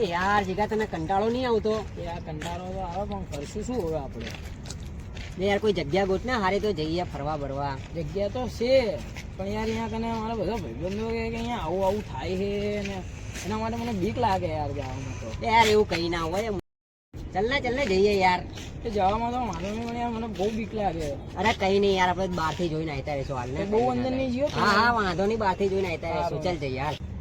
એ યાર જીગા તને કંટાળો નહીં આવતો? યાર કંટાળો તો આવે પણ કરશું શું હવે આપણે? ને યાર કોઈ જગ્યા ગોઠ ને હારે તો જઈએ ફરવા બરવા. જગ્યા તો છે પણ યાર અહીંયા કને મારા બધા ભાઈબંધો કે અહીંયા આવું આવું થાય છે ને એના માટે મને બીક લાગે યાર જવામાં તો. યાર એવું કઈ ના હોય ચાલ ને ચાલ ને જઈએ યાર. તો જવામાં તો વાંધો નહીં પણ યાર મને બહુ બીક લાગે. અરે કઈ નહીં યાર આપણે બહારથી જોઈને આવતા રહીશું હાલ ને. બહુ અંદર નહીં જીઓ હા હા વાંધો નહીં બહારથી જોઈને આવતા રહીશું. ચાલ જઈએ જો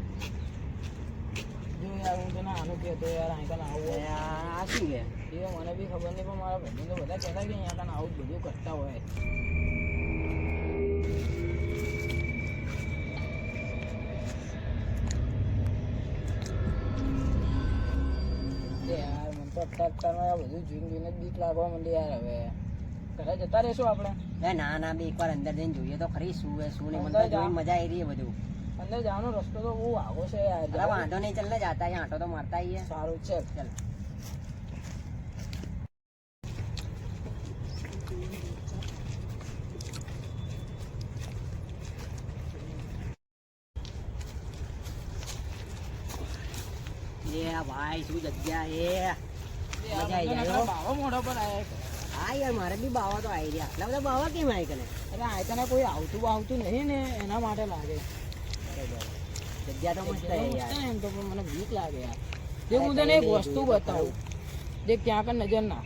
યાર હું તને આનું કહેતો યાર અહીં કને આવું એ આ આ શું છે એ મને બી ખબર નહીં પણ મારા ભાઈબંધો બધા કહેતા કે અહીંયા કને આવું બધું કરતા હોય યાર મને તો અત્યાર અત્યારમાં આ બધું જોઈને જોઈને બીક લાગવા માંડી યાર હવે ઘરે જતા રહેશું આપણે ના ના બે એકવાર અંદર જઈને જોઈએ તો ખરી શું શું નહીં મને તો જોઈને મજા આવી રહી છે બધું. અંદર જવાનો રસ્તો તો બહુ આગો છે યાર. વાંધો નહીં ચાલ ને જાતા અહીં આંટો તો મારતા આવીએ. સારું છે ચાલ. ભાઈ શું જગ્યા એ મજા આવી જાય બાવા મોઢા પર આયા હા યાર મારે બી બાવા તો આવી રહ્યા. આટલા બધા બાવા કેમ આવી કને? અરે આ તને કોઈ આવતું આવતું નહીં ને એના માટે લાગે જગ્યા તો મસ્ત એમ તો મને બીક લાગે યાર. જે હું તને એક વસ્તુ બતાવું જે ક્યાં કર નજર ના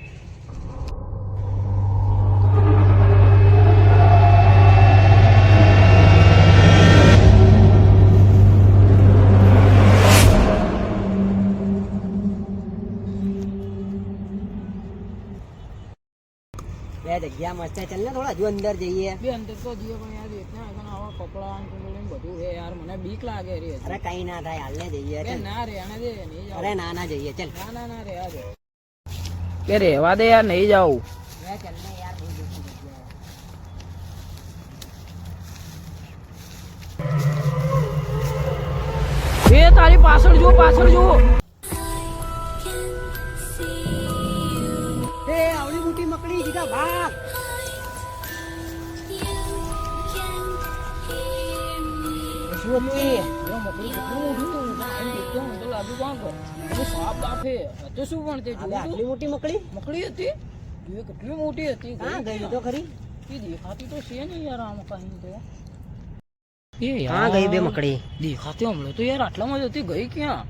બે જગ્યા મસ્ત છે. ચાલ ને થોડા હજુ અંદર જઈએ. બે અંદર તો જીએ પણ યાર એટલા આગળ આવા કપડા ને કુંડળી ને બધું છે યાર. મને બીક લાગે રે અરે કઈ ના થાય હાલ ને જઈએ બે ચાલ. ના રે આને દે નહીં જાવ અરે ના ના જઈએ ચાલ. ના ના ના રે આ દે. કે રેવા દે યાર નહીં જાવું બે ચાલ ને યાર બહુ જોખમ જગ્યા એ તારી પાછળ જો પાછળ જો એમ મને તો કોણ કર સાપ શું પણ તે જોયું આટલી મોટી મકડી મકડી હતી એ કેટલી મોટી હતી હા ગઈ ગઈ તો ખરી એ દેખાતી તો છે નહીં યાર આમ કहीं તો એ હા ગઈ બે મકડી. દેખાતી હમણાં તો યાર આટલામાં જ હતી ગઈ ક્યાં?